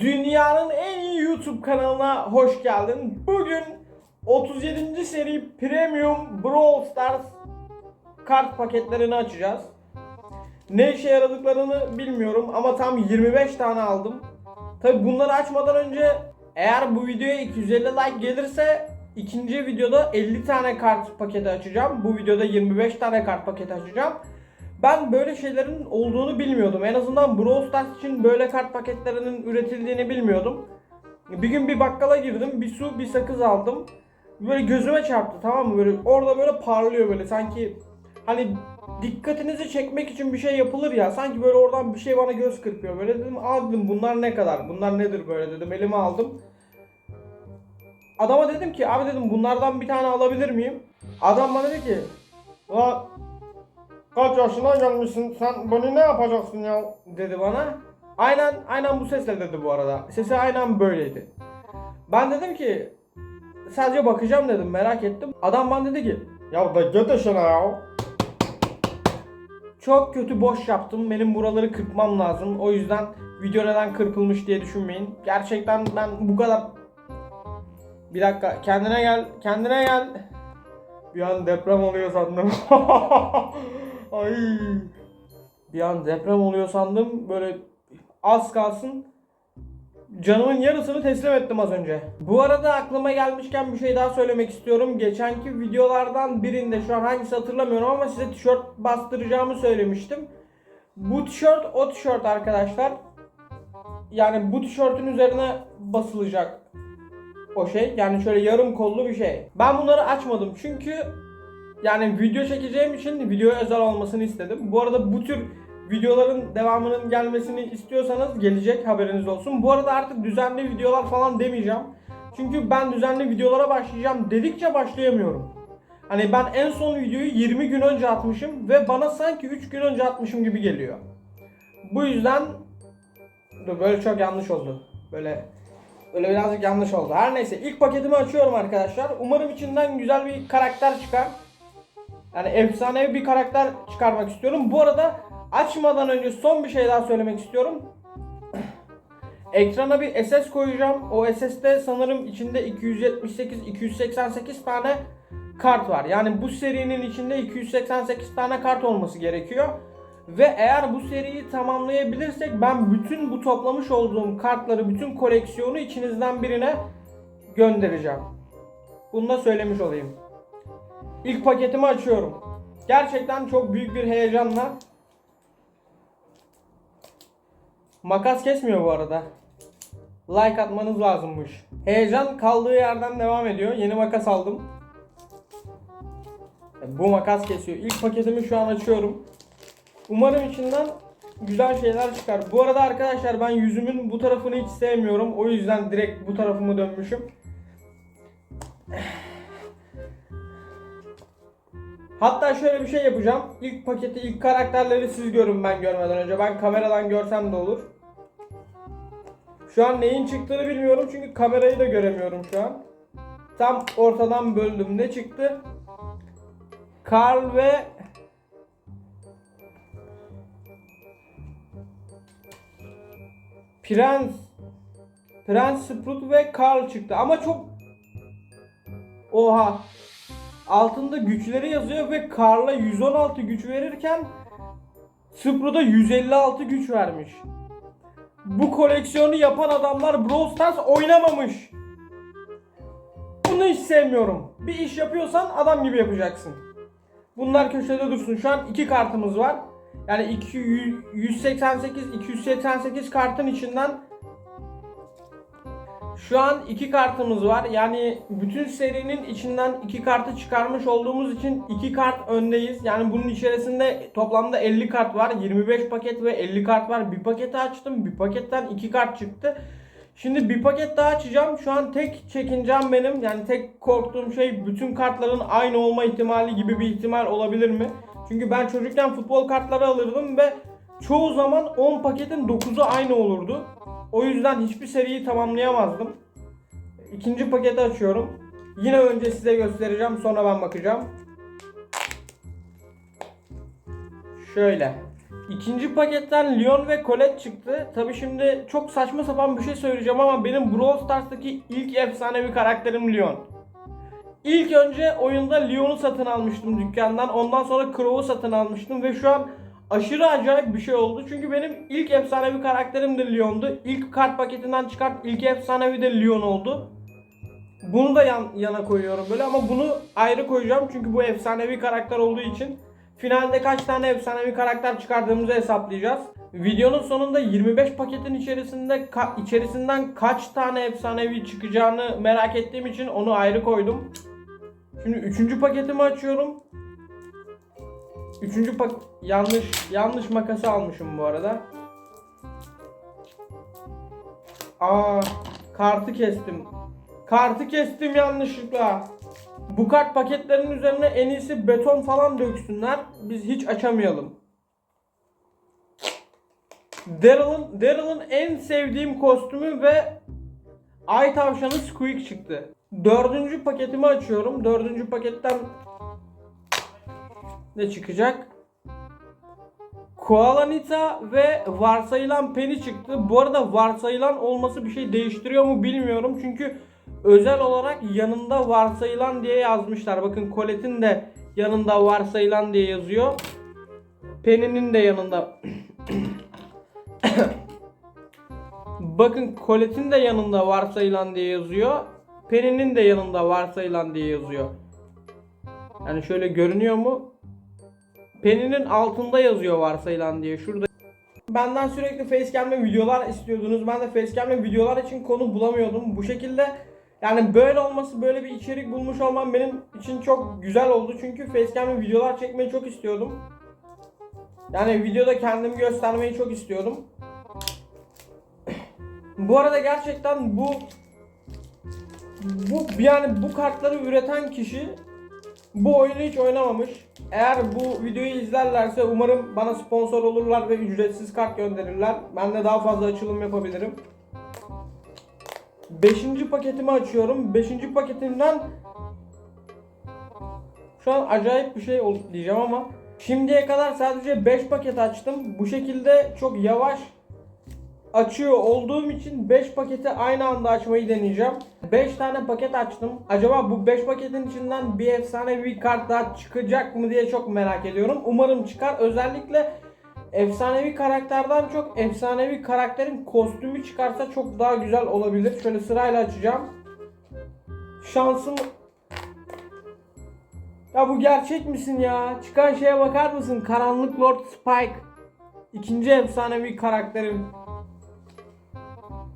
Dünyanın en iyi YouTube kanalına hoş geldin. Bugün 37. seri Premium Brawl Stars kart paketlerini açacağız. Ne işe yaradıklarını bilmiyorum ama tam 25 tane aldım. Tabi bunları açmadan önce eğer bu videoya 250 like gelirse ikinci videoda 50 tane kart paketi açacağım. Bu videoda 25 tane kart paketi açacağım. Ben böyle şeylerin olduğunu bilmiyordum. En azından Brawl Stars için böyle kart paketlerinin üretildiğini bilmiyordum. Bir gün bir bakkala girdim. Bir su, bir sakız aldım. Böyle gözüme çarptı tamam mı? Böyle orada böyle parlıyor böyle sanki hani dikkatinizi çekmek için bir şey yapılır ya. Sanki böyle oradan bir şey bana göz kırpıyor. Böyle dedim aa bunlar ne kadar? Bunlar nedir böyle dedim. Elime aldım. Adama dedim ki abi dedim bunlardan bir tane alabilir miyim? Adam bana dedi ki Lan kaç yaşına gelmişsin sen bunu ne yapacaksın ya dedi bana. Aynen aynen bu sesle dedi bu arada. Sesi aynen böyleydi. Ben dedim ki sadece bakacağım dedim merak ettim. Adam bana dedi ki ya da git işine ya. Çok kötü boş yaptım. Benim buraları kırpmam lazım. O yüzden video neden kırpılmış diye düşünmeyin. Gerçekten ben bu kadar bir dakika kendine gel kendine gel. Bir an deprem oluyor sandım. Ay. Bir an deprem oluyor sandım. Böyle az kalsın canımın yarısını teslim ettim az önce. Bu arada aklıma gelmişken bir şey daha söylemek istiyorum. Geçenki videolardan birinde şu an hangisi hatırlamıyorum ama size tişört bastıracağımı söylemiştim. Bu tişört o tişört arkadaşlar. Yani bu tişörtün üzerine basılacak o şey. Yani şöyle yarım kollu bir şey. Ben bunları açmadım çünkü yani video çekeceğim için videoya özel olmasını istedim. Bu arada bu tür videoların devamının gelmesini istiyorsanız gelecek haberiniz olsun. Bu arada artık düzenli videolar falan demeyeceğim. Çünkü ben düzenli videolara başlayacağım dedikçe başlayamıyorum. Hani ben en son videoyu 20 gün önce atmışım ve bana sanki 3 gün önce atmışım gibi geliyor. Bu yüzden böyle çok yanlış oldu. Böyle Böyle birazcık yanlış oldu. Her neyse ilk paketimi açıyorum arkadaşlar. Umarım içinden güzel bir karakter çıkar. Yani efsanevi bir karakter çıkarmak istiyorum. Bu arada açmadan önce son bir şey daha söylemek istiyorum. Ekrana bir SS koyacağım. O SS'de sanırım içinde 278-288 tane kart var. Yani bu serinin içinde 288 tane kart olması gerekiyor. Ve eğer bu seriyi tamamlayabilirsek ben bütün bu toplamış olduğum kartları, bütün koleksiyonu içinizden birine göndereceğim. Bunu da söylemiş olayım. İlk paketimi açıyorum. Gerçekten çok büyük bir heyecanla. Makas kesmiyor bu arada. Like atmanız lazımmış. Heyecan kaldığı yerden devam ediyor. Yeni makas aldım. Bu makas kesiyor. İlk paketimi şu an açıyorum. Umarım içinden güzel şeyler çıkar. Bu arada arkadaşlar ben yüzümün bu tarafını hiç sevmiyorum. O yüzden direkt bu tarafımı dönmüşüm. Hatta şöyle bir şey yapacağım. İlk paketi, ilk karakterleri siz görün ben görmeden önce. Ben kameradan görsem de olur. Şu an neyin çıktığını bilmiyorum çünkü kamerayı da göremiyorum şu an. Tam ortadan böldüm. Ne çıktı? Carl ve Prens Prens Sprout ve Carl çıktı ama çok Oha Altında güçleri yazıyor ve Carl'a 116 güç verirken Sprout'a 156 güç vermiş. Bu koleksiyonu yapan adamlar Brawl Stars oynamamış. Bunu hiç sevmiyorum. Bir iş yapıyorsan adam gibi yapacaksın. Bunlar köşede dursun. Şu an iki kartımız var. Yani 2 188 288 kartın içinden şu an iki kartımız var. Yani bütün serinin içinden iki kartı çıkarmış olduğumuz için iki kart öndeyiz. Yani bunun içerisinde toplamda 50 kart var. 25 paket ve 50 kart var. Bir paketi açtım. Bir paketten iki kart çıktı. Şimdi bir paket daha açacağım. Şu an tek çekincem benim. Yani tek korktuğum şey bütün kartların aynı olma ihtimali gibi bir ihtimal olabilir mi? Çünkü ben çocukken futbol kartları alırdım ve çoğu zaman 10 paketin 9'u aynı olurdu. O yüzden hiçbir seriyi tamamlayamazdım. İkinci paketi açıyorum. Yine önce size göstereceğim sonra ben bakacağım. Şöyle. İkinci paketten Leon ve Colette çıktı. Tabi şimdi çok saçma sapan bir şey söyleyeceğim ama benim Brawl Stars'taki ilk efsanevi karakterim Leon. İlk önce oyunda Leon'u satın almıştım dükkandan. Ondan sonra Crow'u satın almıştım ve şu an aşırı acayip bir şey oldu. Çünkü benim ilk efsanevi karakterim de Leon'du. İlk kart paketinden çıkart ilk efsanevi de Leon oldu. Bunu da yan, yana koyuyorum böyle ama bunu ayrı koyacağım çünkü bu efsanevi karakter olduğu için finalde kaç tane efsanevi karakter çıkardığımızı hesaplayacağız. Videonun sonunda 25 paketin içerisinde ka- içerisinden kaç tane efsanevi çıkacağını merak ettiğim için onu ayrı koydum. Şimdi üçüncü paketimi açıyorum. Üçüncü pak yanlış yanlış makası almışım bu arada. Aa kartı kestim. Kartı kestim yanlışlıkla. Bu kart paketlerinin üzerine en iyisi beton falan döksünler. Biz hiç açamayalım. Daryl'ın Daryl'ın en sevdiğim kostümü ve Ay tavşanı Squeak çıktı. Dördüncü paketimi açıyorum. Dördüncü paketten ne çıkacak? Koala Nita ve varsayılan Penny çıktı. Bu arada varsayılan olması bir şey değiştiriyor mu bilmiyorum. Çünkü özel olarak yanında varsayılan diye yazmışlar. Bakın Colette'in de yanında varsayılan diye yazıyor. Penny'nin de yanında Bakın Colette'in de yanında varsayılan diye yazıyor. Penny'nin de yanında varsayılan diye yazıyor. Yani şöyle görünüyor mu? Penny'nin altında yazıyor varsayılan diye. Şurada Benden sürekli facecam'le videolar istiyordunuz. Ben de facecam'le videolar için konu bulamıyordum. Bu şekilde yani böyle olması, böyle bir içerik bulmuş olmam benim için çok güzel oldu. Çünkü facecam'le videolar çekmeyi çok istiyordum. Yani videoda kendimi göstermeyi çok istiyordum. Bu arada gerçekten bu bu yani bu kartları üreten kişi bu oyunu hiç oynamamış. Eğer bu videoyu izlerlerse umarım bana sponsor olurlar ve ücretsiz kart gönderirler. Ben de daha fazla açılım yapabilirim. Beşinci paketimi açıyorum. Beşinci paketimden şu an acayip bir şey oldu diyeceğim ama şimdiye kadar sadece 5 paket açtım. Bu şekilde çok yavaş açıyor olduğum için 5 paketi aynı anda açmayı deneyeceğim. 5 tane paket açtım. Acaba bu 5 paketin içinden bir efsane bir kart daha çıkacak mı diye çok merak ediyorum. Umarım çıkar. Özellikle efsanevi karakterden çok efsanevi karakterin kostümü çıkarsa çok daha güzel olabilir. Şöyle sırayla açacağım. Şansım ya bu gerçek misin ya? Çıkan şeye bakar mısın? Karanlık Lord Spike. İkinci efsanevi karakterim.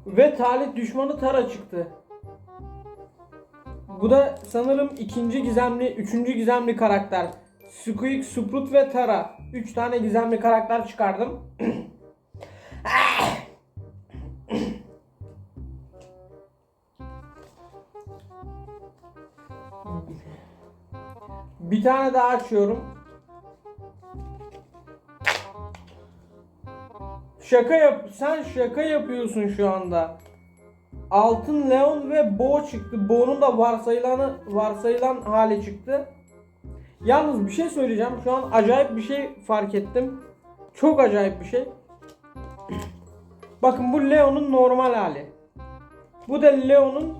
Ve talih düşmanı Tara çıktı. Bu da sanırım ikinci gizemli, üçüncü gizemli karakter. Squeak, Sprout ve Tara. Üç tane gizemli karakter çıkardım. Bir tane daha açıyorum. Şaka yap. Sen şaka yapıyorsun şu anda. Altın Leon ve Bo çıktı. Bo'nun da varsayılanı varsayılan hali çıktı. Yalnız bir şey söyleyeceğim. Şu an acayip bir şey fark ettim. Çok acayip bir şey. Bakın bu Leon'un normal hali. Bu da Leon'un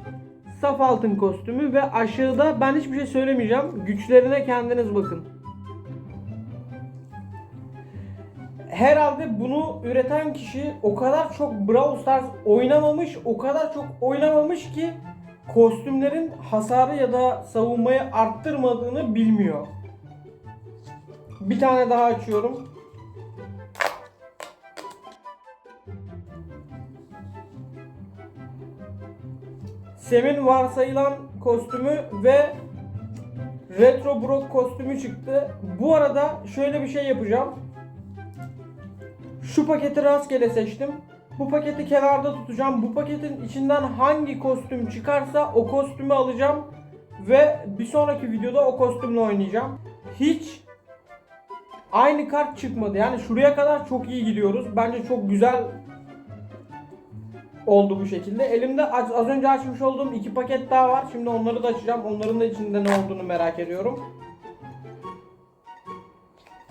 saf altın kostümü ve aşağıda ben hiçbir şey söylemeyeceğim. Güçlerine kendiniz bakın. Herhalde bunu üreten kişi o kadar çok Brawl Stars oynamamış, o kadar çok oynamamış ki kostümlerin hasarı ya da savunmayı arttırmadığını bilmiyor. Bir tane daha açıyorum. Sem'in varsayılan kostümü ve Retro Brock kostümü çıktı. Bu arada şöyle bir şey yapacağım. Şu paketi rastgele seçtim. Bu paketi kenarda tutacağım. Bu paketin içinden hangi kostüm çıkarsa o kostümü alacağım. Ve bir sonraki videoda o kostümle oynayacağım. Hiç aynı kart çıkmadı. Yani şuraya kadar çok iyi gidiyoruz. Bence çok güzel oldu bu şekilde. Elimde az, az önce açmış olduğum iki paket daha var. Şimdi onları da açacağım. Onların da içinde ne olduğunu merak ediyorum.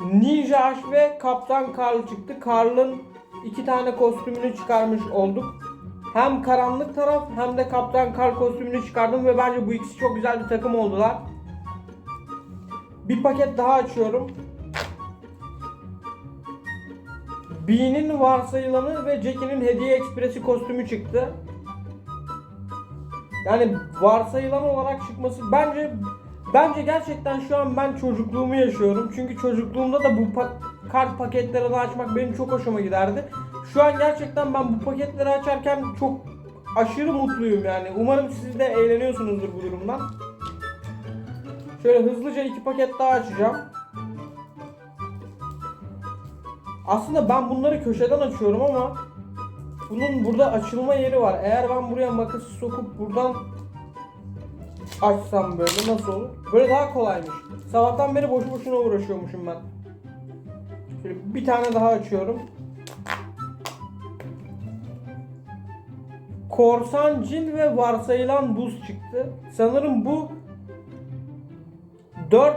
Ninja Ash ve Kaptan Karl çıktı. Karl'ın iki tane kostümünü çıkarmış olduk. Hem karanlık taraf hem de Kaptan Karl kostümünü çıkardım ve bence bu ikisi çok güzel bir takım oldular. Bir paket daha açıyorum. Bean'in varsayılanı ve Jackie'nin hediye ekspresi kostümü çıktı. Yani varsayılan olarak çıkması bence bence gerçekten şu an ben çocukluğumu yaşıyorum. Çünkü çocukluğumda da bu pa- kart paketlerini açmak benim çok hoşuma giderdi. Şu an gerçekten ben bu paketleri açarken çok aşırı mutluyum yani. Umarım siz de eğleniyorsunuzdur bu durumdan. Şöyle hızlıca iki paket daha açacağım. Aslında ben bunları köşeden açıyorum ama bunun burada açılma yeri var. Eğer ben buraya makası sokup buradan açsam böyle nasıl olur? Böyle daha kolaymış. Sabahtan beri boşu boşuna uğraşıyormuşum ben. Şöyle bir tane daha açıyorum. Korsan cin ve varsayılan buz çıktı. Sanırım bu 4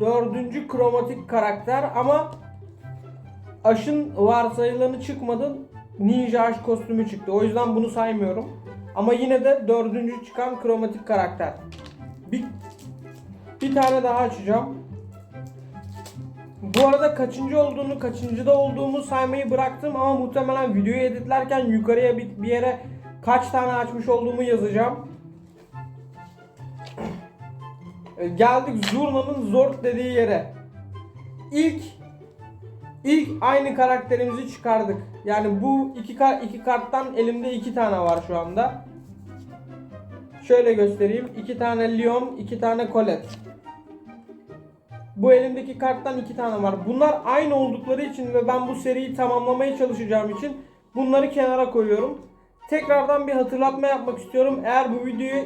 dördüncü kromatik karakter ama Aş'ın varsayılanı çıkmadı. Ninja Aş kostümü çıktı. O yüzden bunu saymıyorum. Ama yine de dördüncü çıkan kromatik karakter. Bir, bir tane daha açacağım. Bu arada kaçıncı olduğunu, kaçıncıda olduğumu saymayı bıraktım ama muhtemelen videoyu editlerken yukarıya bir, bir yere kaç tane açmış olduğumu yazacağım. E, Geldik Zurna'nın Zord dediği yere. İlk ilk aynı karakterimizi çıkardık. Yani bu iki kar iki karttan elimde iki tane var şu anda. Şöyle göstereyim. iki tane Leon, iki tane Colette. Bu elimdeki karttan iki tane var. Bunlar aynı oldukları için ve ben bu seriyi tamamlamaya çalışacağım için bunları kenara koyuyorum. Tekrardan bir hatırlatma yapmak istiyorum. Eğer bu videoyu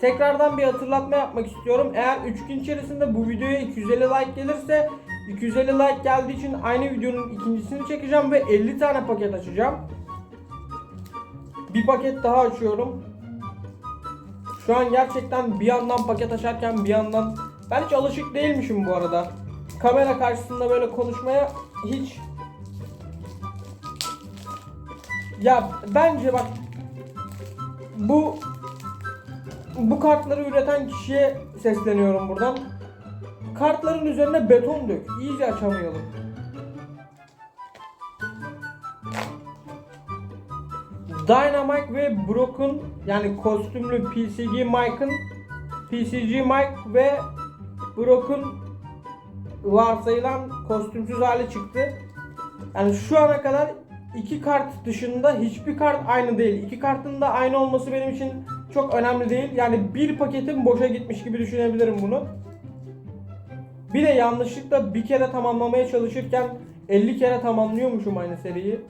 tekrardan bir hatırlatma yapmak istiyorum. Eğer 3 gün içerisinde bu videoya 250 like gelirse 250 like geldiği için aynı videonun ikincisini çekeceğim ve 50 tane paket açacağım. Bir paket daha açıyorum. Şu an gerçekten bir yandan paket açarken bir yandan ben hiç alışık değilmişim bu arada. Kamera karşısında böyle konuşmaya hiç ya bence bak bu bu kartları üreten kişiye sesleniyorum buradan. Kartların üzerine beton dök. İyice açamayalım. Dynamite ve Broken yani kostümlü PCG Mike'ın PCG Mike ve Broken varsayılan kostümsüz hali çıktı. Yani şu ana kadar iki kart dışında hiçbir kart aynı değil. İki kartın da aynı olması benim için çok önemli değil. Yani bir paketim boşa gitmiş gibi düşünebilirim bunu. Bir de yanlışlıkla bir kere tamamlamaya çalışırken 50 kere tamamlıyormuşum aynı seriyi.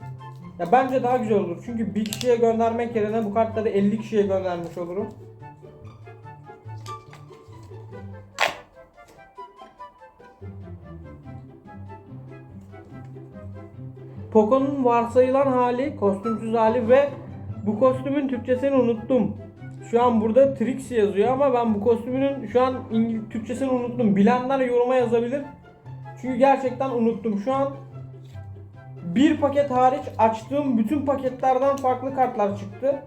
Ya bence daha güzel olur. Çünkü bir kişiye göndermek yerine bu kartları 50 kişiye göndermiş olurum. Poco'nun varsayılan hali, kostümsüz hali ve bu kostümün Türkçesini unuttum. Şu an burada Trixie yazıyor ama ben bu kostümünün şu an İngiliz Türkçesini unuttum. Bilenler yoruma yazabilir. Çünkü gerçekten unuttum. Şu an bir paket hariç açtığım bütün paketlerden farklı kartlar çıktı.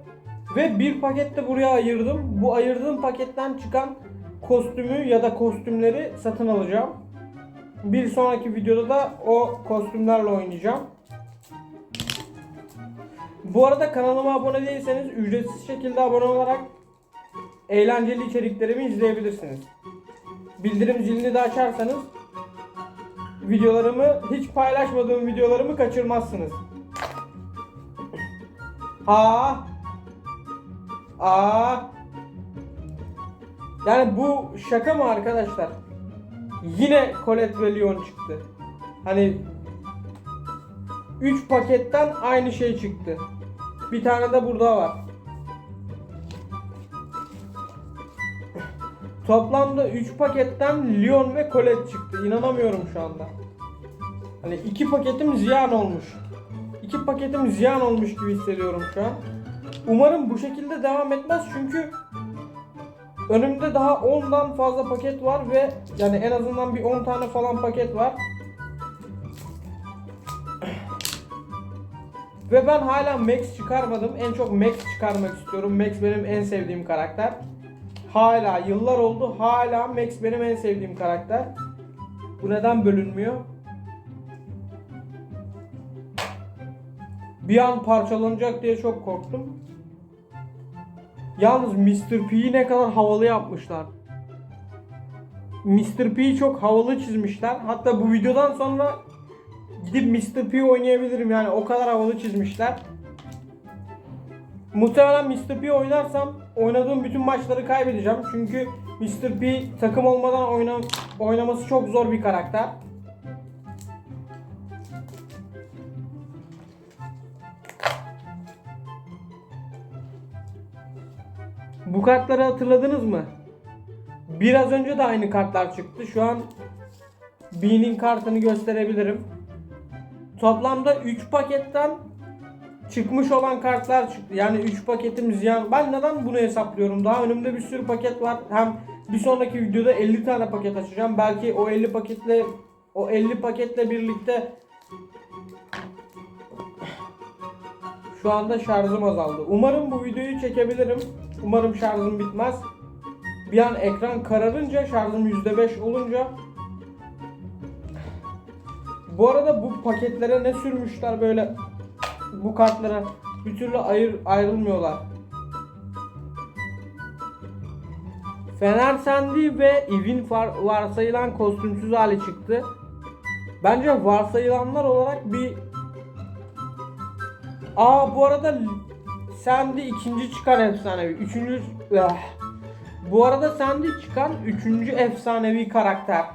Ve bir paket de buraya ayırdım. Bu ayırdığım paketten çıkan kostümü ya da kostümleri satın alacağım. Bir sonraki videoda da o kostümlerle oynayacağım. Bu arada kanalıma abone değilseniz ücretsiz şekilde abone olarak eğlenceli içeriklerimi izleyebilirsiniz. Bildirim zilini de açarsanız videolarımı hiç paylaşmadığım videolarımı kaçırmazsınız. Aa. Aa. Yani bu şaka mı arkadaşlar? Yine Colette ve Leon çıktı. Hani 3 paketten aynı şey çıktı. Bir tane de burada var. Toplamda 3 paketten Leon ve Colette çıktı. İnanamıyorum şu anda. Hani iki paketim ziyan olmuş. İki paketim ziyan olmuş gibi hissediyorum şu an. Umarım bu şekilde devam etmez çünkü Önümde daha 10'dan fazla paket var ve yani en azından bir 10 tane falan paket var. Ve ben hala Max çıkarmadım. En çok Max çıkarmak istiyorum. Max benim en sevdiğim karakter. Hala yıllar oldu. Hala Max benim en sevdiğim karakter. Bu neden bölünmüyor? Bir an parçalanacak diye çok korktum. Yalnız Mr. P'yi ne kadar havalı yapmışlar. Mr. P'yi çok havalı çizmişler. Hatta bu videodan sonra gidip Mr. P oynayabilirim yani o kadar havalı çizmişler. Muhtemelen Mr. P oynarsam oynadığım bütün maçları kaybedeceğim. Çünkü Mr. P takım olmadan oyna oynaması çok zor bir karakter. Bu kartları hatırladınız mı? Biraz önce de aynı kartlar çıktı. Şu an B'nin kartını gösterebilirim. Toplamda 3 paketten çıkmış olan kartlar çıktı. Yani 3 paketim ziyan. Ben neden bunu hesaplıyorum? Daha önümde bir sürü paket var. Hem bir sonraki videoda 50 tane paket açacağım. Belki o 50 paketle o 50 paketle birlikte şu anda şarjım azaldı. Umarım bu videoyu çekebilirim. Umarım şarjım bitmez. Bir an ekran kararınca şarjım %5 olunca bu arada bu paketlere ne sürmüşler böyle bu kartlara bir türlü ayır, ayrılmıyorlar. Fener Sandy ve Evin varsayılan kostümsüz hali çıktı. Bence varsayılanlar olarak bir Aa bu arada Sandy ikinci çıkan efsanevi. Üçüncü Ah. Bu arada Sandy çıkan üçüncü efsanevi karakter.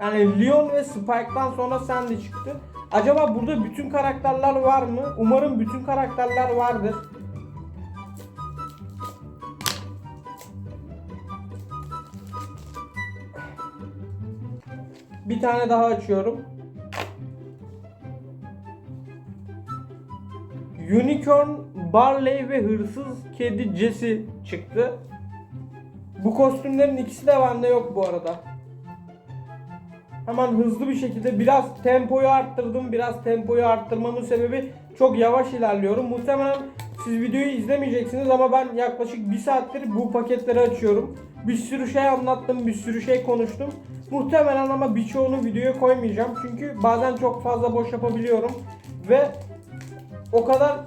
Yani Leon ve Spike'dan sonra Sandy çıktı. Acaba burada bütün karakterler var mı? Umarım bütün karakterler vardır. Bir tane daha açıyorum. Unicorn, Barley ve hırsız kedi Jesse çıktı. Bu kostümlerin ikisi de bende yok bu arada. Hemen hızlı bir şekilde biraz tempoyu arttırdım. Biraz tempoyu arttırmamın sebebi çok yavaş ilerliyorum. Muhtemelen siz videoyu izlemeyeceksiniz ama ben yaklaşık bir saattir bu paketleri açıyorum. Bir sürü şey anlattım, bir sürü şey konuştum. Muhtemelen ama birçoğunu videoya koymayacağım. Çünkü bazen çok fazla boş yapabiliyorum. Ve o kadar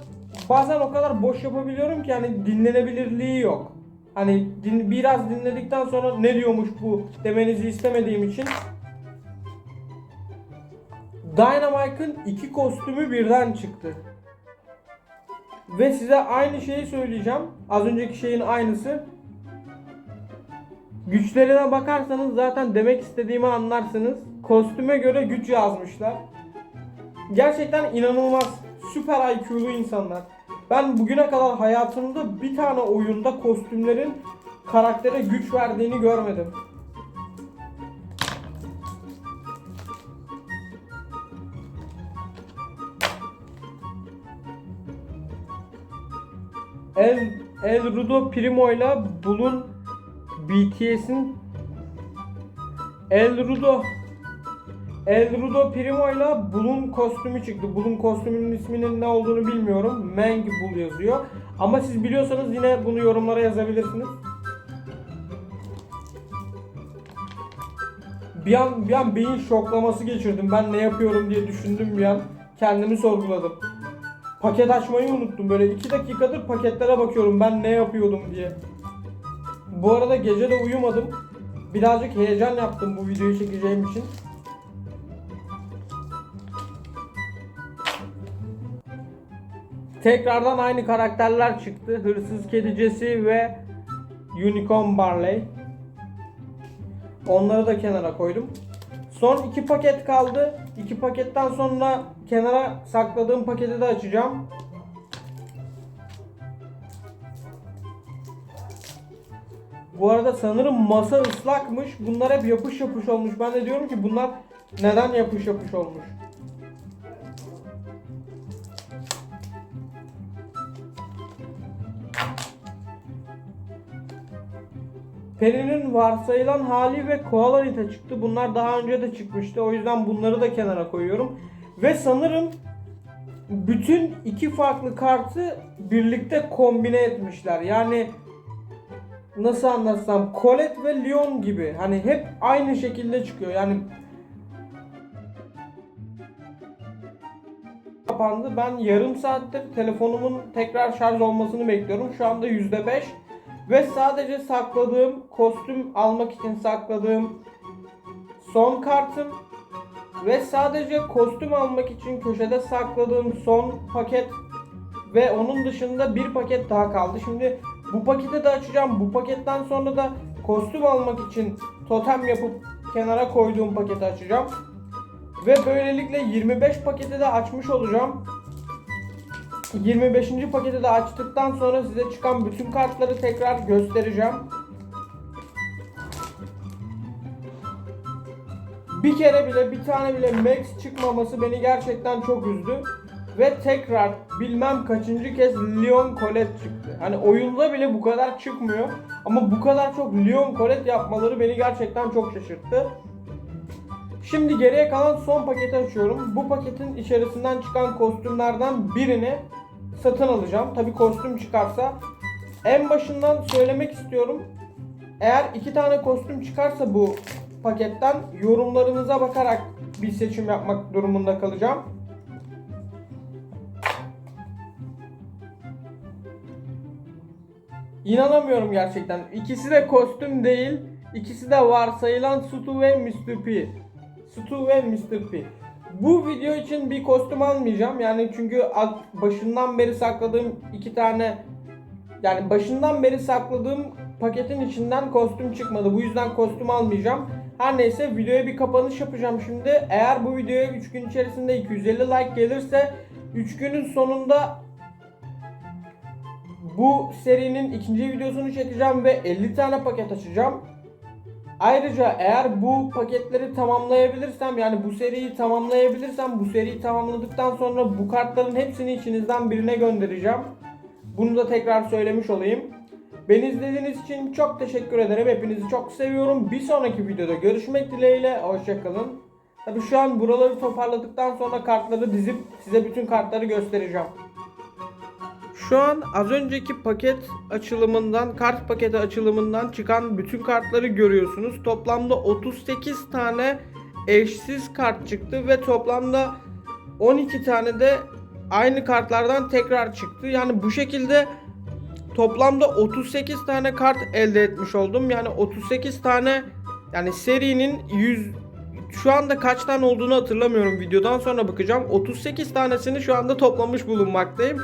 bazen o kadar boş yapabiliyorum ki hani dinlenebilirliği yok. Hani din, biraz dinledikten sonra ne diyormuş bu demenizi istemediğim için Dynamite'ın iki kostümü birden çıktı. Ve size aynı şeyi söyleyeceğim. Az önceki şeyin aynısı. Güçlerine bakarsanız zaten demek istediğimi anlarsınız. Kostüme göre güç yazmışlar. Gerçekten inanılmaz süper IQ'lu insanlar. Ben bugüne kadar hayatımda bir tane oyunda kostümlerin karaktere güç verdiğini görmedim. El, El Rudo Primo ile Bulun BTS'in El Rudo El Rudo Primo ile Bulun kostümü çıktı. Bulun kostümünün isminin ne olduğunu bilmiyorum. Mang Bull yazıyor. Ama siz biliyorsanız yine bunu yorumlara yazabilirsiniz. Bir an, bir an beyin şoklaması geçirdim. Ben ne yapıyorum diye düşündüm bir an. Kendimi sorguladım. Paket açmayı unuttum. Böyle 2 dakikadır paketlere bakıyorum ben ne yapıyordum diye. Bu arada gece de uyumadım. Birazcık heyecan yaptım bu videoyu çekeceğim için. Tekrardan aynı karakterler çıktı. Hırsız Kedicesi ve Unicorn Barley. Onları da kenara koydum. Son iki paket kaldı. İki paketten sonra kenara sakladığım paketi de açacağım. Bu arada sanırım masa ıslakmış. Bunlar hep yapış yapış olmuş. Ben de diyorum ki bunlar neden yapış yapış olmuş? Peri'nin varsayılan hali ve Koala Nita çıktı. Bunlar daha önce de çıkmıştı. O yüzden bunları da kenara koyuyorum. Ve sanırım bütün iki farklı kartı birlikte kombine etmişler. Yani nasıl anlatsam Colette ve Leon gibi. Hani hep aynı şekilde çıkıyor. Yani kapandı. Ben yarım saattir telefonumun tekrar şarj olmasını bekliyorum. Şu anda %5 ve sadece sakladığım kostüm almak için sakladığım son kartım ve sadece kostüm almak için köşede sakladığım son paket ve onun dışında bir paket daha kaldı. Şimdi bu paketi de açacağım. Bu paketten sonra da kostüm almak için totem yapıp kenara koyduğum paketi açacağım. Ve böylelikle 25 paketi de açmış olacağım. 25. paketi de açtıktan sonra size çıkan bütün kartları tekrar göstereceğim. Bir kere bile bir tane bile max çıkmaması beni gerçekten çok üzdü. Ve tekrar bilmem kaçıncı kez Leon Colette çıktı. Hani oyunda bile bu kadar çıkmıyor. Ama bu kadar çok Leon Colette yapmaları beni gerçekten çok şaşırttı. Şimdi geriye kalan son paketi açıyorum. Bu paketin içerisinden çıkan kostümlerden birini satın alacağım. Tabi kostüm çıkarsa. En başından söylemek istiyorum. Eğer iki tane kostüm çıkarsa bu paketten yorumlarınıza bakarak bir seçim yapmak durumunda kalacağım. İnanamıyorum gerçekten. İkisi de kostüm değil. İkisi de varsayılan Stu ve Mr. Stu ve Mr. P. Bu video için bir kostüm almayacağım. Yani çünkü başından beri sakladığım iki tane yani başından beri sakladığım paketin içinden kostüm çıkmadı. Bu yüzden kostüm almayacağım. Her neyse videoya bir kapanış yapacağım şimdi. Eğer bu videoya 3 gün içerisinde 250 like gelirse 3 günün sonunda bu serinin ikinci videosunu çekeceğim ve 50 tane paket açacağım. Ayrıca eğer bu paketleri tamamlayabilirsem yani bu seriyi tamamlayabilirsem bu seriyi tamamladıktan sonra bu kartların hepsini içinizden birine göndereceğim. Bunu da tekrar söylemiş olayım. Beni izlediğiniz için çok teşekkür ederim. Hepinizi çok seviyorum. Bir sonraki videoda görüşmek dileğiyle. Hoşçakalın. Tabi şu an buraları toparladıktan sonra kartları dizip size bütün kartları göstereceğim. Şu an az önceki paket açılımından, kart paketi açılımından çıkan bütün kartları görüyorsunuz. Toplamda 38 tane eşsiz kart çıktı ve toplamda 12 tane de aynı kartlardan tekrar çıktı. Yani bu şekilde toplamda 38 tane kart elde etmiş oldum. Yani 38 tane yani serinin 100 şu anda kaç tane olduğunu hatırlamıyorum videodan sonra bakacağım. 38 tanesini şu anda toplamış bulunmaktayım.